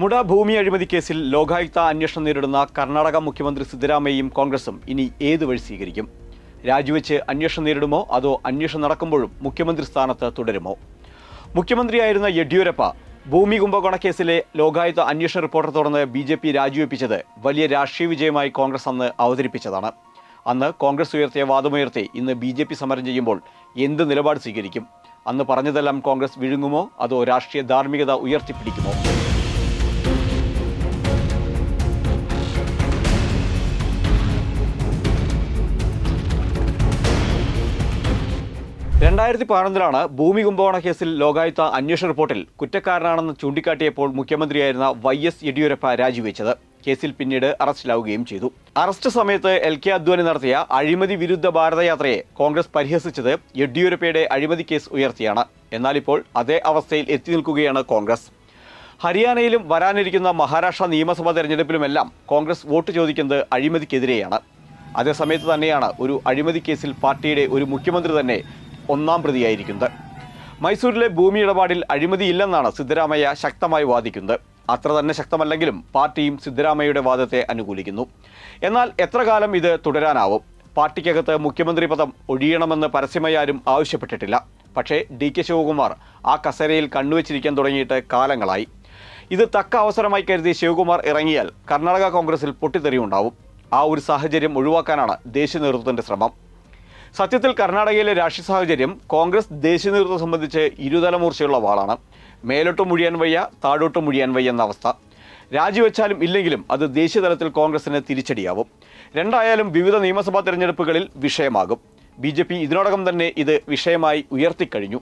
മുട ഭൂമി അഴിമതി കേസിൽ ലോകായുക്ത അന്വേഷണം നേരിടുന്ന കർണാടക മുഖ്യമന്ത്രി സിദ്ധരാമയ്യയും കോൺഗ്രസും ഇനി ഏത് വഴി സ്വീകരിക്കും? രാജിവെച്ച് അന്വേഷണം നേരിടുമോ അതോ അന്വേഷണം നടക്കുമ്പോഴും മുഖ്യമന്ത്രി സ്ഥാനത്ത് തുടരുമോ? മുഖ്യമന്ത്രിയായിരുന്ന യെഡ്യൂരപ്പ ഭൂമി കുംഭകോണ കേസിലെ ലോകായുക്ത അന്വേഷണ റിപ്പോർട്ടർ തുടർന്ന് ബി ജെ പി രാജിവെപ്പിച്ചത് വലിയ രാഷ്ട്രീയ വിജയമായി കോൺഗ്രസ് അന്ന് അവതരിപ്പിച്ചതാണ്. അന്ന് കോൺഗ്രസ് ഉയർത്തിയ വാദമുയർത്തി ഇന്ന് ബി ജെ പി സമരം ചെയ്യുമ്പോൾ എന്ത് നിലപാട് സ്വീകരിക്കും? അന്ന് പറഞ്ഞതെല്ലാം കോൺഗ്രസ് വിഴുങ്ങുമോ അതോ രാഷ്ട്രീയ ധാർമ്മികത ഉയർത്തിപ്പിടിക്കുമോ? രണ്ടായിരത്തി പതിനൊന്നിലാണ് ഭൂമി കുംഭകോണ കേസിൽ ലോകായുക്ത അന്വേഷണ റിപ്പോർട്ടിൽ കുറ്റക്കാരനാണെന്ന് ചൂണ്ടിക്കാട്ടിയപ്പോൾ മുഖ്യമന്ത്രിയായിരുന്ന വൈ എസ് യെഡ്യൂരപ്പ രാജിവെച്ചത്. കേസിൽ പിന്നീട് അറസ്റ്റിലാവുകയും ചെയ്തു. അറസ്റ്റ് സമയത്ത് എൽ കെ അദ്വാനി നടത്തിയ അഴിമതി വിരുദ്ധ ഭാരതയാത്രയെ കോൺഗ്രസ് പരിഹസിച്ചത് യെഡ്യൂരപ്പയുടെ അഴിമതി കേസ് ഉയർത്തിയാണ്. എന്നാൽ ഇപ്പോൾ അതേ അവസ്ഥയിൽ എത്തി നിൽക്കുകയാണ് കോൺഗ്രസ്. ഹരിയാനയിലും വരാനിരിക്കുന്ന മഹാരാഷ്ട്ര നിയമസഭാ തെരഞ്ഞെടുപ്പിലുമെല്ലാം കോൺഗ്രസ് വോട്ട് ചോദിക്കുന്നത് അഴിമതിക്കെതിരെയാണ്. അതേസമയത്ത് തന്നെയാണ് ഒരു അഴിമതി കേസിൽ പാർട്ടിയുടെ ഒരു മുഖ്യമന്ത്രി തന്നെ ഒന്നാം പ്രതിയായിരിക്കുന്നത്. മൈസൂരിലെ ഭൂമി ഇടപാടിൽ അഴിമതിയില്ലെന്നാണ് സിദ്ധരാമയ്യ ശക്തമായി വാദിക്കുന്നത്. അത്ര തന്നെ ശക്തമല്ലെങ്കിലും പാർട്ടിയും സിദ്ധരാമയ്യയുടെ വാദത്തെ അനുകൂലിക്കുന്നു. എന്നാൽ എത്ര കാലം ഇത് തുടരാനാവും? പാർട്ടിക്കകത്ത് മുഖ്യമന്ത്രി പദം ഒഴിയണമെന്ന് പരസ്യമായി ആരും ആവശ്യപ്പെട്ടിട്ടില്ല. പക്ഷേ ഡി കെ ശിവകുമാർ ആ കസേരയിൽ കണ്ണുവച്ചിരിക്കാൻ തുടങ്ങിയിട്ട് കാലങ്ങളായി. ഇത് തക്ക അവസരമായി കരുതി ശിവകുമാർ ഇറങ്ങിയാൽ കർണാടക കോൺഗ്രസിൽ പൊട്ടിത്തെറിയുണ്ടാവും. ആ ഒരു സാഹചര്യം ഒഴിവാക്കാനാണ് ദേശീയ നേതൃത്വത്തിന്റെ ശ്രമം. സത്യത്തിൽ കർണാടകയിലെ രാഷ്ട്രീയ സാഹചര്യം കോൺഗ്രസ് ദേശീയ നേതൃത്വം സംബന്ധിച്ച് ഇരുതലമൂർച്ചയുള്ള വാളാണ്. മേലോട്ട് മുഴിയാൻ വയ്യ താഴോട്ട് മുഴിയാൻ വയ്യ എന്ന അവസ്ഥ. രാജിവെച്ചാലും ഇല്ലെങ്കിലും അത് ദേശീയ തലത്തിൽ കോൺഗ്രസിന് തിരിച്ചടിയാവും. രണ്ടായാലും വിവിധ നിയമസഭാ തെരഞ്ഞെടുപ്പുകളിൽ വിഷയമാകും. ബി ജെ പി ഇതിനോടകം തന്നെ ഇത് വിഷയമായി ഉയർത്തിക്കഴിഞ്ഞു.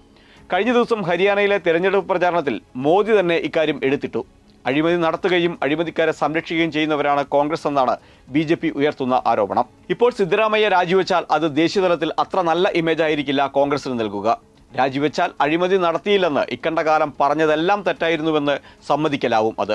കഴിഞ്ഞ ദിവസം ഹരിയാനയിലെ തെരഞ്ഞെടുപ്പ് പ്രചാരണത്തിൽ മോദി തന്നെ ഇക്കാര്യം എടുത്തിട്ടു. അഴിമതി നടത്തുകയും അഴിമതിക്കാരെ സംരക്ഷിക്കുകയും ചെയ്യുന്നവരാണ് കോൺഗ്രസ് എന്നാണ് ബി ജെ പി ഉയർത്തുന്ന ആരോപണം. ഇപ്പോൾ സിദ്ധരാമയ്യ രാജിവെച്ചാൽ അത് ദേശീയതലത്തിൽ അത്ര നല്ല ഇമേജ് ആയിരിക്കില്ല കോൺഗ്രസിന് നൽകുക. രാജിവെച്ചാൽ അഴിമതി നടത്തിയില്ലെന്ന് ഇക്കണ്ട കാലം പറഞ്ഞതെല്ലാം തെറ്റായിരുന്നുവെന്ന് സമ്മതിക്കലാവും അത്.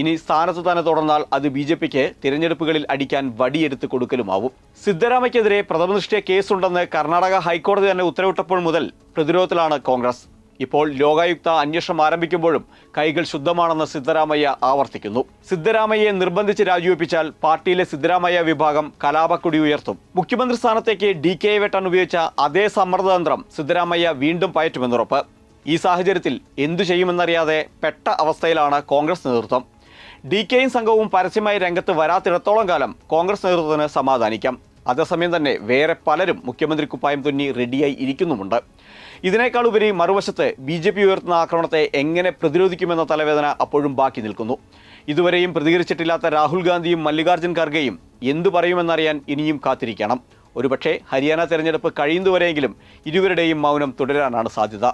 ഇനി സ്ഥാനത്ത് തന്നെ തുടർന്നാൽ അത് ബി ജെ പിക്ക് തിരഞ്ഞെടുപ്പുകളിൽ അടിക്കാൻ വടിയെടുത്ത് കൊടുക്കലുമാവും. സിദ്ധരാമയ്ക്കെതിരെ പ്രഥമദൃഷ്ടിയ കേസുണ്ടെന്ന് കർണാടക ഹൈക്കോടതി തന്നെ ഉത്തരവിട്ടപ്പോൾ മുതൽ പ്രതിരോധത്തിലാണ് കോൺഗ്രസ്. ഇപ്പോൾ ലോകായുക്ത അന്വേഷണം ആരംഭിക്കുമ്പോഴും കൈകൾ ശുദ്ധമാണെന്ന് സിദ്ധരാമയ്യ ആവർത്തിക്കുന്നു. സിദ്ധരാമയ്യയെ നിർബന്ധിച്ച് രാജിവെപ്പിച്ചാൽ പാർട്ടിയിലെ സിദ്ധരാമയ്യ വിഭാഗം കലാപക്കുടി ഉയർത്തും. മുഖ്യമന്ത്രി സ്ഥാനത്തേക്ക് ഡി കെ വെട്ടാൻ ഉപയോഗിച്ച അതേ സമ്മർദ്ദതന്ത്രം സിദ്ധരാമയ്യ വീണ്ടും പയറ്റുമെന്നുറപ്പ്. ഈ സാഹചര്യത്തിൽ എന്തു ചെയ്യുമെന്നറിയാതെ പെട്ട അവസ്ഥയിലാണ് കോൺഗ്രസ് നേതൃത്വം. ഡി കെയും സംഘവും പരസ്യമായി രംഗത്ത് വരാത്തിടത്തോളം കാലം കോൺഗ്രസ് നേതൃത്വത്തിന് സമാധാനിക്കാം. അതേസമയം തന്നെ വേറെ പലരും മുഖ്യമന്ത്രി കുപ്പായം തുന്നി റെഡിയായി ഇരിക്കുന്നുമുണ്ട്. ഇതിനേക്കാൾ ഉപരി മറുവശത്ത് ബി ജെ പി ഉയർത്തുന്ന ആക്രമണത്തെ എങ്ങനെ പ്രതിരോധിക്കുമെന്ന തലവേദന അപ്പോഴും ബാക്കി നിൽക്കുന്നു. ഇതുവരെയും പ്രതികരിച്ചിട്ടില്ലാത്ത രാഹുൽ ഗാന്ധിയും മല്ലികാർജുൻ ഖർഗെയും എന്തു പറയുമെന്നറിയാൻ ഇനിയും കാത്തിരിക്കണം. ഒരുപക്ഷേ ഹരിയാന തെരഞ്ഞെടുപ്പ് കഴിയുന്നതുവരെയെങ്കിലും ഇരുവരുടെയും മൗനം തുടരാനാണ് സാധ്യത.